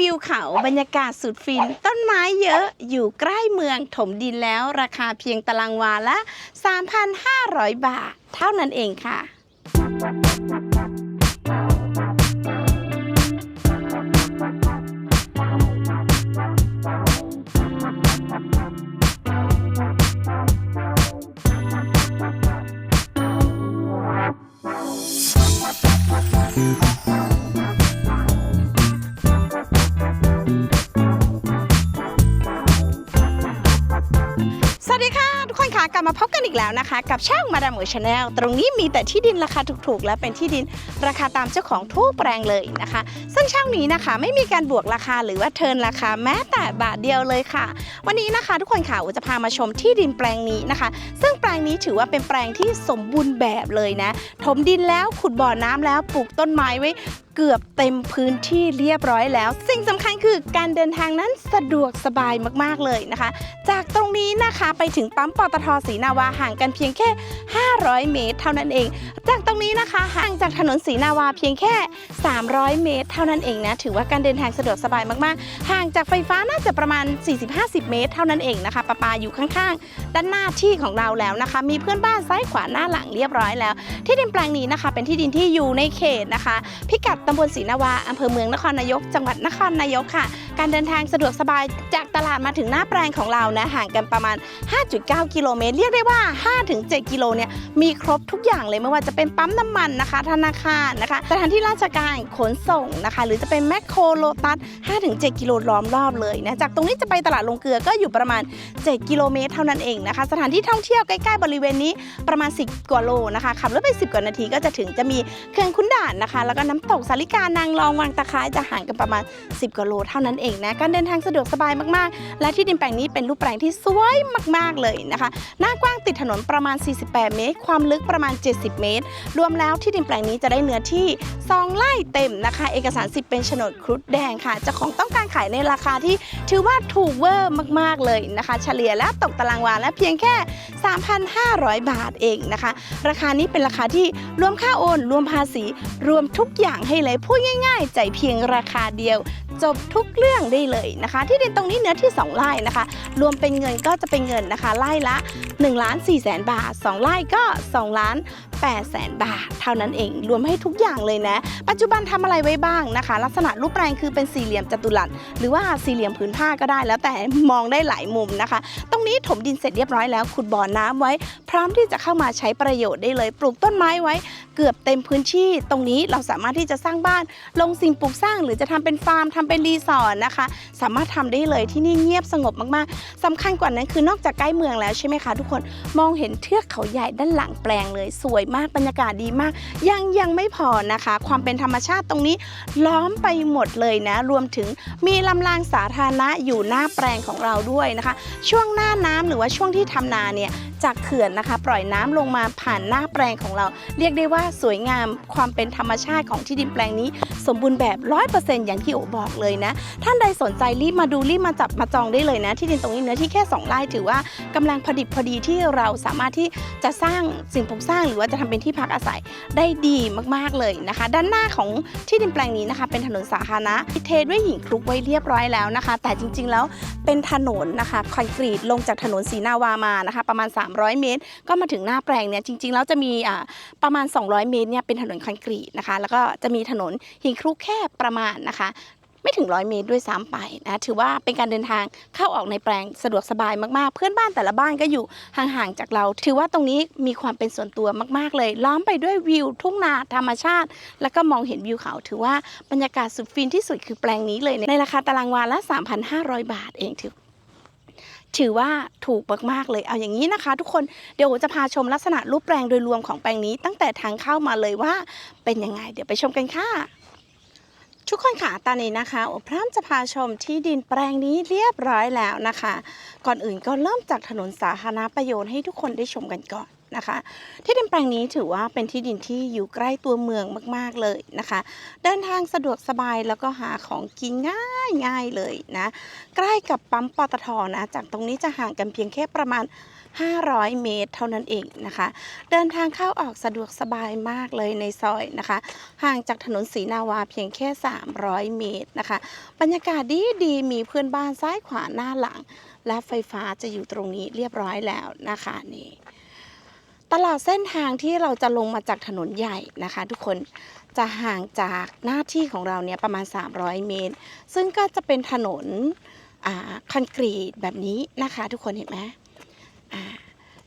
วิวเขาบรรยากาศสุดฟิน ต้นไม้เยอะอยู่ใกล้เมืองถมดินแล้วราคาเพียงตารางวาละ 3,500 บาท เท่านั้นเองค่ะส แล้วนะคะ กับช่างมาดามหมวยชาแนลตรงนี้มีแต่ที่ดินราคาถูกๆ และเป็นที่ดินราคาตามเจ้าของทุกแปลงเลยนะคะ ซึ่งช่างนี้นะคะไม่มีการบวกราคาหรือว่าเทินราคาแม้แต่บาทเดียวเลยค่ะ วันนี้นะคะ ทุกคนค่ะอุจะพามาชมที่ดินแปลงนี้นะคะ ซึ่งแปลงนี้ถือว่าเป็นแปลงที่สมบูรณ์แบบเลยนะถมดินแล้วขุดบ่อน้ำแล้วปลูกต้นไม้ไว้ เกือบเต็มพื้นที่เรียบร้อยแล้ว สิ่งสำคัญคือการเดินทางนั้นสะดวกสบายมากๆเลยนะคะ จากตรงนี้นะคะไปถึงปั๊มปตทศรีนาวาห่างกันเพียงแค่ 500 เมตร เท่านั้นเอง จากตรงนี้นะคะห่างจากถนนศรีนาวาเพียงแค่ 300 เมตร เท่านั้นเองนะถือว่าการเดินทางสะดวกสบายมากๆ ห่างจากไฟฟ้าน่าจะประมาณ 40-50 เมตร เท่านั้นเองนะคะปะปาอยู่ข้างๆ ด้านหน้าที่ของเราแล้วนะคะ มีเพื่อนบ้านซ้ายขวาหน้าหลังเรียบร้อยแล้ว ที่ดินแปลงนี้นะคะ เป็นที่ดินที่อยู่ในเขตนะคะ พิกัดตำบลศรีนาวาอำเภอเมืองนครนายก จังหวัดนครนายกค่ะ การเดินทางสะดวกสบายจากตลาดมาถึงหน้าแปลงของเรานะห่างกันประมาณ 5.9 กิโลเมตร เรียกได้ว่า 5-7 กิโลเนี่ยมีครบทุกอย่างเลยไม่ว่าจะเป็นปั๊มน้ำมันนะคะ ธนาคารนะคะสถานที่ราชการขนส่งนะคะ หรือจะเป็นแมคโครโลตัส 5-7 กิโลล้อมรอบเลยนะจากตรงนี้จะไปตลาดลงเกลือก็อยู่ประมาณ 7 กิโลเมตรเท่านั้นเองนะคะ สถานที่ท่องเที่ยวใกล้ๆบริเวณนี้ประมาณ 10 กว่าโลนะคะขับรถไป 10 กว่านาทีก็จะถึงจะมีเขื่อนขุนด่านนะคะ แล้วก็น้ำตกสาลิกานางรองวังตะไคร้จะห่างกันประมาณ 10กว่าโลเท่านั้นเองนะการเดินทางสะดวกสบายมากๆ และที่ดินแปลงนี้เป็นรูปแปลงที่สวยมากๆเลยนะคะ หน้ากว้างติดถนนประมาณ 48 เมตร ความลึกประมาณ 70 เมตร รวมแล้วที่ดินแปลงนี้จะได้เนื้อที่2ไร่เต็มนะคะ เอกสารสิทธิ์เป็นโฉนดครุฑแดงค่ะเจ้าของต้องการขายในราคาที่ถือว่าถูกเวอร์มาก ๆเลยนะคะ เฉลี่ยแล้วตกตารางวาและเพียงแค่ 3,500 บาทเองนะคะ ราคานี้เป็นราคาที่รวมค่าโอน รวมภาษี รวมทุกอย่างให้เลยพูดง่าย ๆ ใจเพียงราคาเดียว จบทุกเรื่องได้เลยนะคะ ที่ดินตรงนี้เนื้อที่ 2ไร่นะคะ รวมเป็นเงินก็จะเป็นเงินนะคะไร่ละ1ล้าน4แสนบาท2ไร่ก็2ล้าน8แสนบาท เท่านั้นเองรวมให้ทุกอย่างเลยนะ ปัจจุบันทำอะไรไว้บ้างนะคะ ลักษณะรูปแปลงคือเป็นสี่เหลี่ยมจัตุรัสหรือว่าสี่เหลี่ยมผืนผ้าก็ได้ แล้วแต่มองได้หลายมุมนะคะ ตรงนี้ถมดินเสร็จเรียบร้อยแล้วขุดบ่อน้ำไว้ พร้อมที่จะเข้ามาใช้ประโยชน์ได้เลย ปลูกต้นไม้ไว้ เกือบเต็มพื้นที่ ตรงนี้เราสามารถที่จะสร้างบ้าน ลงสิ่งปลูกสร้าง หรือจะทำเป็นฟาร์มทำเป็นรีสอร์ทนะคะ สามารถทำได้เลยที่นี่เงียบสงบมากๆสำคัญกว่านั้นคือนอกจากใกล้เมืองแล้วใช่ไหมคะทุกคนมองเห็นเทือกเขาใหญ่ด้านหลังแปลงเลยสวยมากบรรยากาศดีมาก ยังยังไม่พอนะคะ ความเป็นธรรมชาติตรงนี้ ล้อมไปหมดเลยนะ รวมถึงมีลำรางสาธารณะอยู่หน้าแปลงของเราด้วยนะคะ ช่วงหน้าน้ำหรือว่าช่วงที่ทำนาเนี่ยจากเขื่อนนะคะ ปล่อยน้ำลงมาผ่านหน้าแปลงของเรา เรียกได้ว่าสวยงามความเป็นธรรมชาติของที่ดินแปลงนี้ สมบูรณ์แบบร้อยเปอร์เซ็นต์อย่างที่โอบอกเลยนะ ท่านใดสนใจรีบมาดูรีบมาจับมาจองได้เลยนะ ที่ดินตรงนี้เนื้อที่แค่ 2ไร่ถือว่ากำลังพอดิบพอดีที่เราสามารถที่จะสร้างสิ่งปลูกสร้างหรือว่าจะทำเป็นที่พักอาศัยได้ดีมากๆเลยนะคะ ด้านหน้าของที่ดินแปลงนี้นะคะ เป็นถนนสาธารณะเทด้วยหินคลุกไว้เรียบร้อยแล้วนะคะ แต่จริง ๆ แล้วเป็นถนนนะคะคอนกรีตลงจากถนนศรีนาวามานะคะ ประมาณ300 เมตร ก็มาถึงหน้าแปลงเนี่ยจริง ๆ แล้วจะมีประมาณ 200 เมตรเนี่ยเป็นถนนคอนกรีตนะคะ แล้วก็จะมีถนนหินคลุกแค่ประมาณนะคะ ไม่ถึงร้อยเมตรด้วยซ้ำไปนะถือว่าเป็นการเดินทางเข้าออกในแปลงสะดวกสบายมากๆ เพื่อนบ้านแต่ละบ้านก็อยู่ห่างๆจากเรา ถือว่าตรงนี้มีความเป็นส่วนตัวมากๆเลย ล้อมไปด้วยวิวทุ่งนาธรรมชาติ แล้วก็มองเห็นวิวเขา ถือว่าบรรยากาศสุดฟินที่สุดคือแปลงนี้เลยในราคาตารางวาละ 3,500 บาทเองถือ ถือว่าถูกมากๆเลยเอาอย่างนี้นะคะ ทุกคนเดี๋ยวจะพาชมลักษณะรูปแปลงโดยรวมของแปลงนี้ ตั้งแต่ทางเข้ามาเลยว่าเป็นยังไง เดี๋ยวไปชมกันค่ะทุกคนค่ะตอนนี้นะคะโอพร้อมจะพาชมที่ดินแปลงนี้เรียบร้อยแล้วนะคะ ก่อนอื่นก็เริ่มจากถนนสาธารณประโยชน์ให้ทุกคนได้ชมกันก่อน นะคะ ที่ดินแปลงนี้ถือว่าเป็นที่ดินที่อยู่ใกล้ตัวเมืองมาก ๆเลยนะคะ เดินทางสะดวกสบายแล้วก็หาของกินง่ายง่ายเลยนะใกล้กับปั๊มปตทนะ จากตรงนี้จะห่างกันเพียงแค่ประมาณ 500 เมตร เท่านั้นเองนะคะ เดินทางเข้าออกสะดวกสบายมากเลยในซอยนะคะ ห่างจากถนนศรีนาวาเพียงแค่ 300 เมตรนะคะ บรรยากาศดีดีมีเพื่อนบ้านซ้ายขวาหน้าหลัง และไฟฟ้าจะอยู่ตรงนี้เรียบร้อยแล้วนะคะนี่ ตลอดเส้นทางที่เราจะลงมาจากถนนใหญ่นะคะ ทุกคนจะห่างจากหน้าที่ของเราเนี่ยประมาณ 300 เมตร ซึ่งก็จะเป็นถนนอคอนกรีตแบบนี้นะคะ ทุกคนเห็นไหม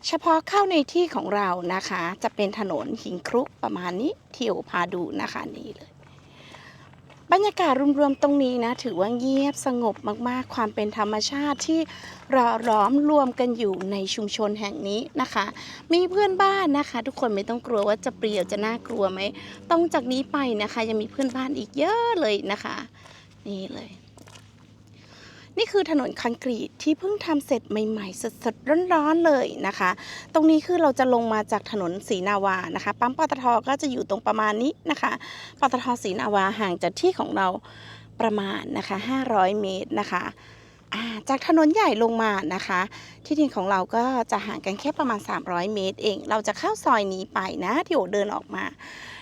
เฉพาะเข้าในที่ของเรานะคะ จะเป็นถนนหินครุกประมาณนี้ที่โอพาดูนะคะนี่เลย บรรยากาศรวมๆตรงนี้นะ ถือว่าเงียบสงบมากๆ ความเป็นธรรมชาติที่เราล้อมรวมกันอยู่ในชุมชนแห่งนี้นะคะ มีเพื่อนบ้านนะคะ ทุกคนไม่ต้องกลัวว่าจะเปลี่ยวจะน่ากลัวไหมต้องจากนี้ไปนะคะยังมีเพื่อนบ้านอีกเยอะเลยนะคะ นี่เลย นี่คือถนนคอนกรีตที่เพิ่งทำเสร็จใหม่ๆ สดๆร้อนๆเลยนะคะ ตรงนี้คือเราจะลงมาจากถนนศรีนาวานะคะ ปั๊มปตทก็จะอยู่ตรงประมาณนี้นะคะปตทศรีนาวาห่างจากที่ของเราประมาณนะคะ 500 เมตรนะคะาจากถนนใหญ่ลงมานะคะ ที่ดินของเราก็จะห่างกันแค่ประมาณ 300 เมตร เอง เราจะเข้าซอยนี้ไปนะที่โอเดินออกมา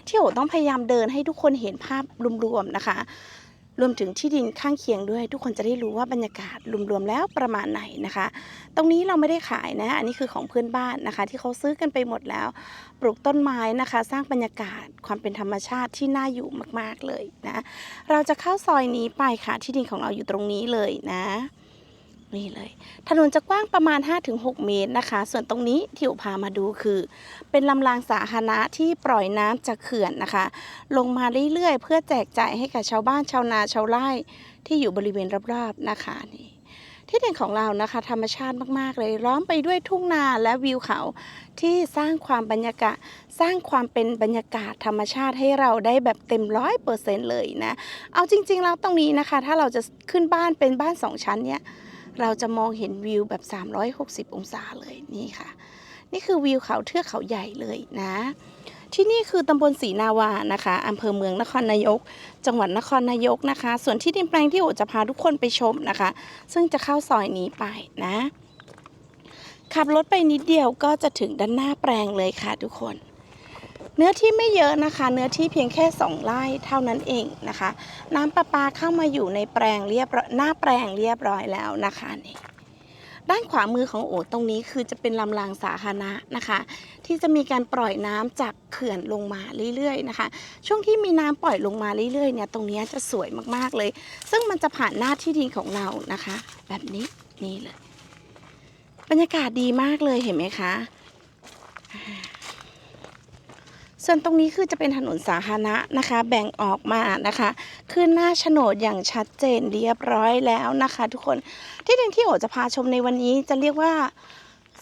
ที่โอต้องพยายามเดินให้ทุกคนเห็นภาพรวมๆนะคะ รวมถึงที่ดินข้างเคียงด้วย ทุกคนจะได้รู้ว่าบรรยากาศรวมๆแล้วประมาณไหนนะคะ ตรงนี้เราไม่ได้ขายนะ อันนี้คือของเพื่อนบ้านนะคะ ที่เขาซื้อกันไปหมดแล้ว ปลูกต้นไม้นะคะ สร้างบรรยากาศความเป็นธรรมชาติที่น่าอยู่มากๆเลยนะ เราจะเข้าซอยนี้ไปค่ะที่ดินของเราอยู่ตรงนี้เลยนะ นี่เลย ถนนจะกว้างประมาณ 5-6 เมตรนะคะ ส่วนตรงนี้ที่อุพามาดูคือ เป็นลำรางสาธารณะที่ปล่อยน้ำจากเขื่อนนะคะ ลงมาเรื่อยๆ เพื่อแจกจ่ายให้กับชาวบ้านชาวนาชาวไร่ที่อยู่บริเวณรอบๆนะคะนี่ที่ดินของเรานะคะ ธรรมชาติมากๆ เลยล้อมไปด้วยทุ่งนาและวิวเขาที่สร้างความบรรยากาศ สร้างความเป็นบรรยากาศธรรมชาติให้เราได้แบบเต็มร้อยเปอร์เซ็นต์เลยนะ เอาจริง ๆ แล้วตรงนี้นะคะ ถ้าเราจะขึ้นบ้านเป็นบ้านสองชั้นเนี่ย เราจะมองเห็นวิวแบบ 360 องศาเลยนี่ค่ะ นี่คือวิวเขาเทือกเขาใหญ่เลยนะ ที่นี่คือตำบลศรีนาวานะคะอำเภอเมืองนครนายก จังหวัดนครนายกนะคะ ส่วนที่ดินแปลงที่โอจะพาทุกคนไปชมนะคะ ซึ่งจะเข้าซอยนี้ไปนะ ขับรถไปนิดเดียวก็จะถึงด้านหน้าแปลงเลยค่ะทุกคน เนื้อที่ไม่เยอะนะคะ เนื้อที่เพียงแค่ 2 ไร่เท่านั้นเองนะคะ น้ำประปาเข้ามาอยู่ในแปลงเรียบร้อยหน้าแปลงเรียบร้อยแล้วนะคะนี่ด้านขวามือของโอตรงนี้คือจะเป็นลำรางสาธารณะนะคะ ที่จะมีการปล่อยน้ำจากเขื่อนลงมาเรื่อยๆนะคะ ช่วงที่มีน้ำปล่อยลงมาเรื่อยๆเนี่ยตรงนี้จะสวยมากๆเลย ซึ่งมันจะผ่านหน้าที่ดินของเรานะคะ แบบนี้นี่เลย บรรยากาศดีมากเลยเห็นไหมคะ ส่วนตรงนี้คือจะเป็นถนนสาธารณะนะคะ แบ่งออกมานะคะขึ้นหน้าโฉนดอย่างชัดเจนเรียบร้อยแล้วนะคะ ทุกคนที่ดินที่โอจะพาชมในวันนี้จะเรียกว่า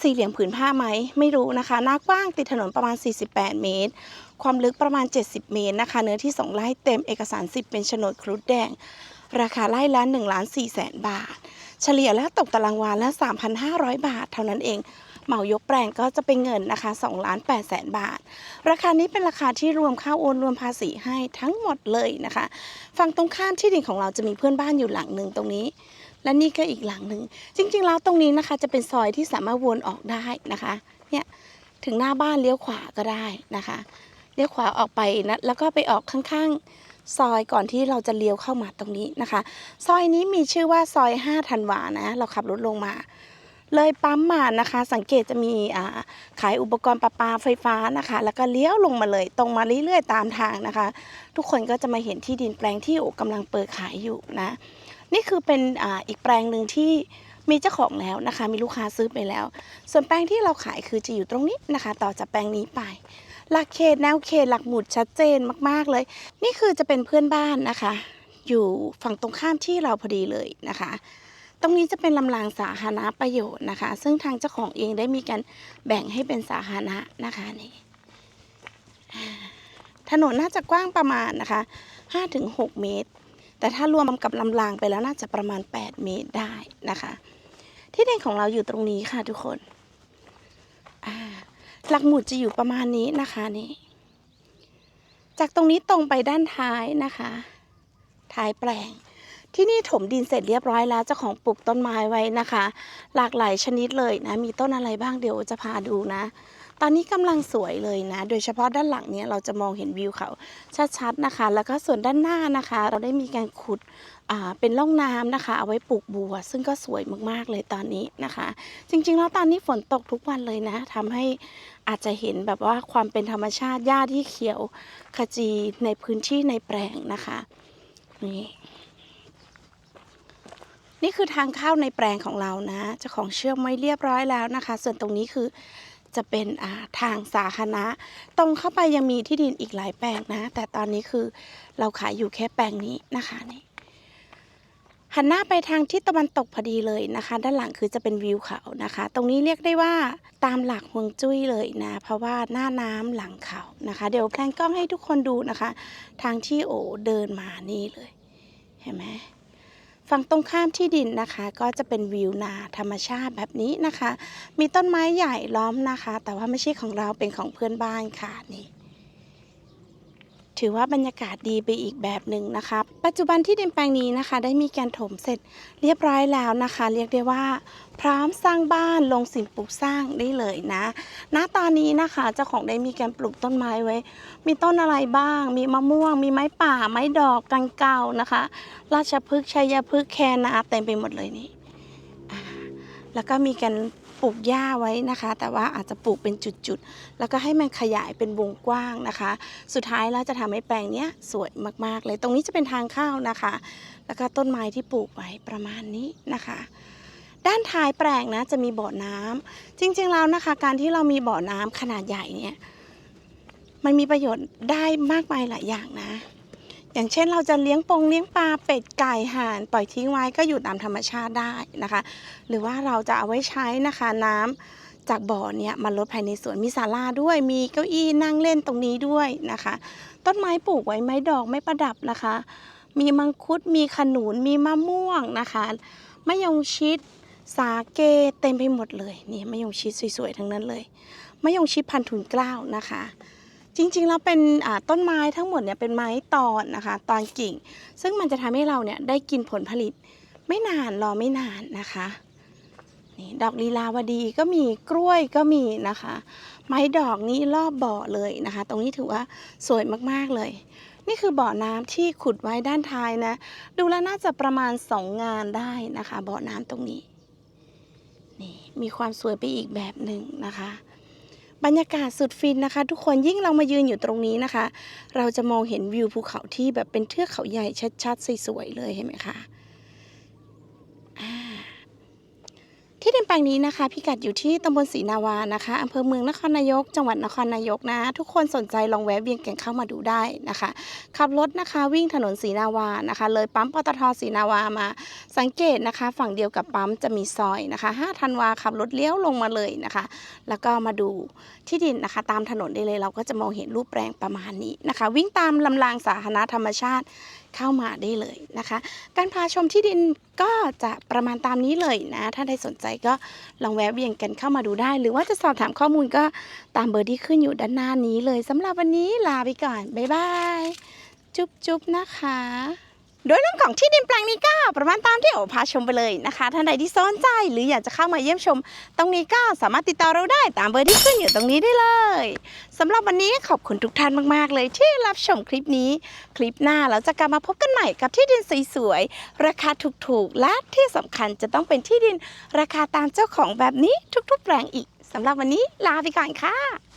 สี่เหลี่ยมผืนผ้าไหมไม่รู้นะคะ หน้ากว้างติดถนนประมาณ 48 เมตร ความลึกประมาณ 70 เมตรนะคะ เนื้อที่ 2 ไร่เต็มเอกสารสิทธิ์เป็นโฉนดครุฑแดง ราคาไร่ละ1ล้าน4แสนบาท เฉลี่ยแล้วตกตารางวาละ 3,500 บาทเท่านั้นเอง เหมายกแปลงก็จะเป็นเงินนะคะ2ล้าน8แสนบาท ราคานี้เป็นราคาที่รวมค่าโอนรวมภาษีให้ทั้งหมดเลยนะคะ ฝั่งตรงข้ามที่ดินของเราจะมีเพื่อนบ้านอยู่หลังหนึ่งตรงนี้และนี่ก็อีกหลังหนึ่ง จริง ๆ แล้วตรงนี้นะคะจะเป็นซอยที่สามารถวนออกได้นะคะ เนี่ยถึงหน้าบ้านเลี้ยวขวาก็ได้นะคะ เลี้ยวขวาออกไปนะแล้วก็ไปออกข้างๆ ซอยก่อนที่เราจะเลี้ยวเข้ามาตรงนี้นะคะ ซอยนี้มีชื่อว่าซอย5ธันวานะ เราขับรถลงมา เลยปั๊มมานะคะ สังเกตจะมีขายอุปกรณ์ประปาไฟฟ้านะคะ แล้วก็เลี้ยวลงมาเลย ตรงมาเรื่อยๆตามทางนะคะ ทุกคนก็จะมาเห็นที่ดินแปลงที่โอกำลังเปิดขายอยู่นะ นี่คือเป็นออีกแปลงหนึ่งที่มีเจ้าของแล้วนะคะ มีลูกค้าซื้อไปแล้ว ส่วนแปลงที่เราขายคือจะอยู่ตรงนี้นะคะ ต่อจากแปลงนี้ไป หลักเขตแนวเขตหลักหมุดชัดเจนมากๆเลย นี่คือจะเป็นเพื่อนบ้านนะคะ อยู่ฝั่งตรงข้ามที่เราพอดีเลยนะคะ รงนี้จะเป็นลำรางสาธารณประโยชน์นะคะ ซึ่งทางเจ้าของเองได้มีการแบ่งให้เป็นสาธารณะนะคะนี่ถนนน่าจะกว้างประมาณนะคะ5-6 เมตร แต่ถ้ารวมกับลำรางไปแล้วน่าจะประมาณ 8 เมตรได้นะคะ ที่เดินของเราอยู่ตรงนี้ค่ะทุกคนหลักหมุดจะอยู่ประมาณนี้นะคะนี่จากตรงนี้ตรงไปด้านท้ายนะคะ ท้ายแปลง ที่นี่ถมดินเสร็จเรียบร้อยแล้วเจ้าของปลูกต้นไม้ไว้นะคะ หลากหลายชนิดเลยนะ มีต้นอะไรบ้างเดี๋ยวจะพาดูนะ ตอนนี้กำลังสวยเลยนะ โดยเฉพาะด้านหลังเนี้ยเราจะมองเห็นวิวเขาชัดๆนะคะ แล้วก็ส่วนด้านหน้านะคะ เราได้มีการขุดเป็นร่องน้ำนะคะ เอาไว้ปลูกบัว ซึ่งก็สวยมากๆเลยตอนนี้นะคะ จริงๆแล้วตอนนี้ฝนตกทุกวันเลยนะทำให้อาจจะเห็นแบบว่าความเป็นธรรมชาติหญ้าที่เขียวขจีในพื้นที่ในแปลงนะคะนี่ นี่คือทางเข้าในแปลงของเรานะเจ้าของเชื่อมไว้เรียบร้อยแล้วนะคะ ส่วนตรงนี้คือจะเป็นาทางสาธารณะ ตรงเข้าไปยังมีที่ดินอีกหลายแปลงนะ แต่ตอนนี้คือเราขายอยู่แค่แปลงนี้นะคะนี่หันหน้าไปทางทิศตะวันตกพอดีเลยนะคะ ด้านหลังคือจะเป็นวิวเขานะคะ ตรงนี้เรียกได้ว่าตามหลักฮวงจุ้ยเลยนะ เพราะว่าหน้าน้ำหลังเขานะคะ เดี๋ยวแพลนกล้องให้ทุกคนดูนะคะ ทางที่โอเดินมานี่เลย เห็นไหม ฝั่งตรงข้ามที่ดินนะคะ ก็จะเป็นวิวนาธรรมชาติแบบนี้นะคะ มีต้นไม้ใหญ่ล้อมนะคะ แต่ว่าไม่ใช่ของเราเป็นของเพื่อนบ้านค่ะนี่ ถือว่าบรรยากาศดีไปอีกแบบหนึ่งนะคะ ปัจจุบันที่ดินแปลงนี้นะคะ ได้มีการถมเสร็จเรียบร้อยแล้วนะคะ เรียกได้ว่า พร้อมสร้างบ้านลงสิ่งปลูกสร้างได้เลยนะ ณตอนนี้นะคะ เจ้าของได้มีการปลูกต้นไม้ไว้ มีต้นอะไรบ้าง มีมะม่วง มีไม้ป่า ไม้ดอกกังเกานะคะ ราชพฤกษ์ชัยพฤกษ์แคนาเต็มไปหมดเลยนี่แล้วก็มีการ ลูกหญ้าไว้นะคะ แต่ว่าอาจจะปลูกเป็นจุดๆ แล้วก็ให้มันขยายเป็นวงกว้างนะคะ สุดท้ายแล้วจะทำให้แปลงเนี้ยสวยมากๆ เลยตรงนี้จะเป็นทางเข้านะคะ แล้วก็ต้นไม้ที่ปลูกไว้ประมาณนี้นะคะด้านท้ายแปลงนะจะมีบ่อน้ำจริงๆแล้วนะคะ การที่เรามีบ่อน้ำขนาดใหญ่เนี่ยมันมีประโยชน์ได้มากมายหลายอย่างนะ อย่างเช่นเราจะเลี้ยงปงเลี้ยงปลาเป็ดไก่ห่านปล่อยทิ้งไว้ก็อยู่ตามธรรมชาติได้นะคะ หรือว่าเราจะเอาไว้ใช้นะคะน้ำจากบ่อเนี่ยมาลดภายในสวนมีศาลาด้วยมีเก้าอี้นั่งเล่นตรงนี้ด้วยนะคะ ต้นไม้ปลูกไว้ไม้ดอกไม้ประดับนะคะ มีมังคุดมีขนุนมีมะม่วงนะคะมะยงชิดสาเกเต็มไปหมดเลยนี่มะยงชิดสวยๆทั้งนั้นเลยมะยงชิดพันธุ์ทุนเกล้านะคะ จริงๆแล้วเป็นต้นไม้ทั้งหมดเนี่ยเป็นไม้ตอนนะคะ ตอนกิ่ง ซึ่งมันจะทำให้เราเนี่ยได้กินผลผลิตไม่นานรอไม่นานนะคะนี่ดอกลีลาวดีก็มีกล้วยก็มีนะคะ ไม้ดอกนี้รอบบ่อเลยนะคะ ตรงนี้ถือว่าสวยมากๆเลย นี่คือบ่อน้ำที่ขุดไว้ด้านท้ายนะ ดูแล้วน่าจะประมาณสองงานได้นะคะ บ่อน้ำตรงนี้นี่มีความสวยไปอีกแบบหนึ่งนะคะ บรรยากาศสุดฟินนะคะ ทุกคนยิ่งเรามายืนอยู่ตรงนี้นะคะ เราจะมองเห็นวิวภูเขาที่แบบเป็นเทือกเขาใหญ่ชัดๆสวยๆเลยเห็นไหมคะอ่า ที่ดินแปลงนี้นะคะ พิกัดอยู่ที่ตำบลศรีนาวานะคะอำเภอเมืองนครนายก จังหวัดนครนายกนะ ทุกคนสนใจลองแวะเวียนกันเข้ามาดูได้นะคะ ขับรถนะคะวิ่งถนนศรีนาวานะคะ เลยปั๊มปตทศรีนาวามา สังเกตนะคะ ฝั่งเดียวกับปั๊มจะมีซอยนะคะ5ธันวาขับรถเลี้ยวลงมาเลยนะคะ แล้วก็มาดูที่ดินนะคะ ตามถนนได้เลยเราก็จะมองเห็นรูปแปลงประมาณนี้นะคะ วิ่งตามลำรางสาธารณะธรรมชาติ เข้ามาได้เลยนะคะ การพาชมที่ดินก็จะประมาณตามนี้เลยนะ ถ้าใครสนใจก็ลองแวะเวียนกันเข้ามาดูได้ หรือว่าจะสอบถามข้อมูลก็ตามเบอร์ที่ขึ้นอยู่ด้านหน้านี้เลยสำหรับวันนี้ลาไปก่อน บ๊ายบาย จุ๊บจุ๊บนะคะ โดยเรื่องของที่ดินแปลงนี้ก็ประมาณตามที่โอพาชมไปเลยนะคะ ท่านใดที่สนใจหรืออยากจะเข้ามาเยี่ยมชม ตรงนี้ก็สามารถติดต่อเราได้ตามเบอร์ที่ขึ้นอยู่ตรงนี้ได้เลยสำหรับวันนี้ขอบคุณทุกท่านมากๆ เลยที่รับชมคลิปนี้ คลิปหน้าเราจะกลับมาพบกันใหม่กับที่ดินสวยๆราคาถูกๆและที่สำคัญจะต้องเป็นที่ดินราคาตามเจ้าของแบบนี้ทุกๆ แปลงอีกสำหรับวันนี้ลาไปก่อนค่ะ